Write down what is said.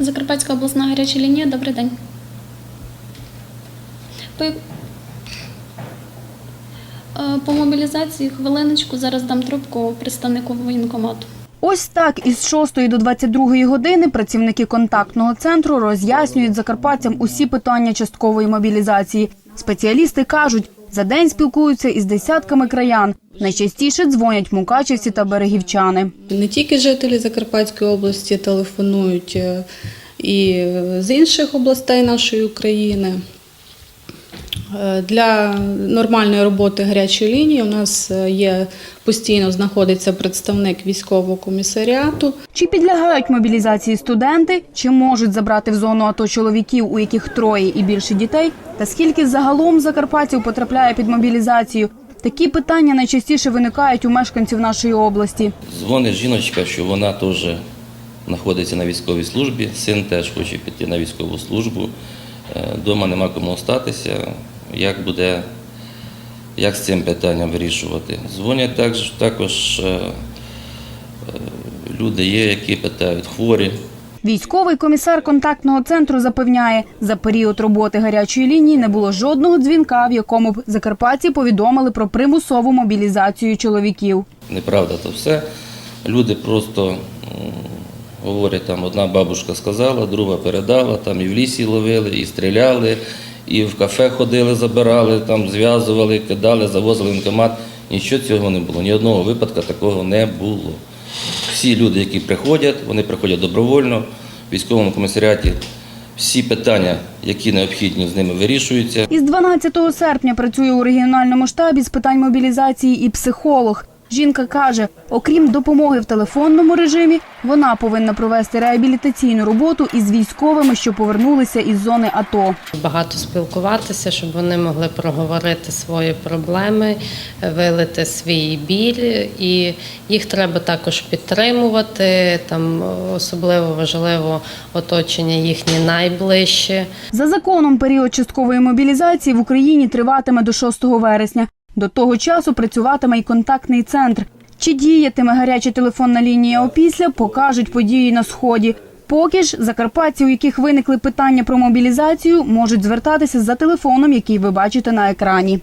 Закарпатська обласна гаряча лінія. Добрий день. По, е, по мобілізації хвилиночку зараз дам трубку представнику воєнкомату. Ось так із 6 до 22 години працівники контактного центру роз'яснюють закарпатцям усі питання часткової мобілізації. Спеціалісти кажуть, за день спілкуються із десятками краян. Найчастіше дзвонять мукачівці та берегівчани. Не тільки жителі Закарпатської області телефонують, е, і з інших областей нашої України. Е, Для нормальної роботи гарячої лінії у нас е, є постійно знаходиться представник військового комісаріату. Чи підлягають мобілізації студенти, чи можуть забрати в зону АТО чоловіків, у яких троє і більше дітей, та скільки загалом закарпатців потрапляє під мобілізацію? Такі питання найчастіше виникають у мешканців нашої області. Дзвонить жіночка, що вона теж знаходиться на військовій службі, син теж хоче піти на військову службу. Дома нема кому остатися. Як буде, як з цим питанням вирішувати? Дзвонять також, також е, е, люди є, які питають, хворі. Військовий комісар контактного центру запевняє, за період роботи гарячої лінії не було жодного дзвінка, в якому б закарпатці повідомили про примусову мобілізацію чоловіків. Неправда то все. Люди просто говорять, там одна бабушка сказала, друга передала, там і в лісі ловили, і стріляли, і в кафе ходили, забирали, там зв'язували, кидали, завозили в воєнкомат. Нічого цього не було. Ні одного випадку такого не було. Всі люди, які приходять, вони приходять добровольно. В військовому комісаріаті всі питання, які необхідні, з ними вирішуються. Із 12 серпня працює у регіональному штабі з питань мобілізації і психолог. Жінка каже, окрім допомоги в телефонному режимі, вона повинна провести реабілітаційну роботу із військовими, що повернулися із зони АТО. багато спілкуватися, щоб вони могли проговорити свої проблеми, вилити свій біль, і їх треба також підтримувати. Там особливо важливо оточення їхні найближче. За законом період часткової мобілізації в Україні триватиме до 6 вересня. До того часу працюватиме й контактний центр. Чи діятиме гаряча телефонна лінія опісля, покажуть події на сході. Поки ж закарпатці, у яких виникли питання про мобілізацію, можуть звертатися за телефоном, який ви бачите на екрані.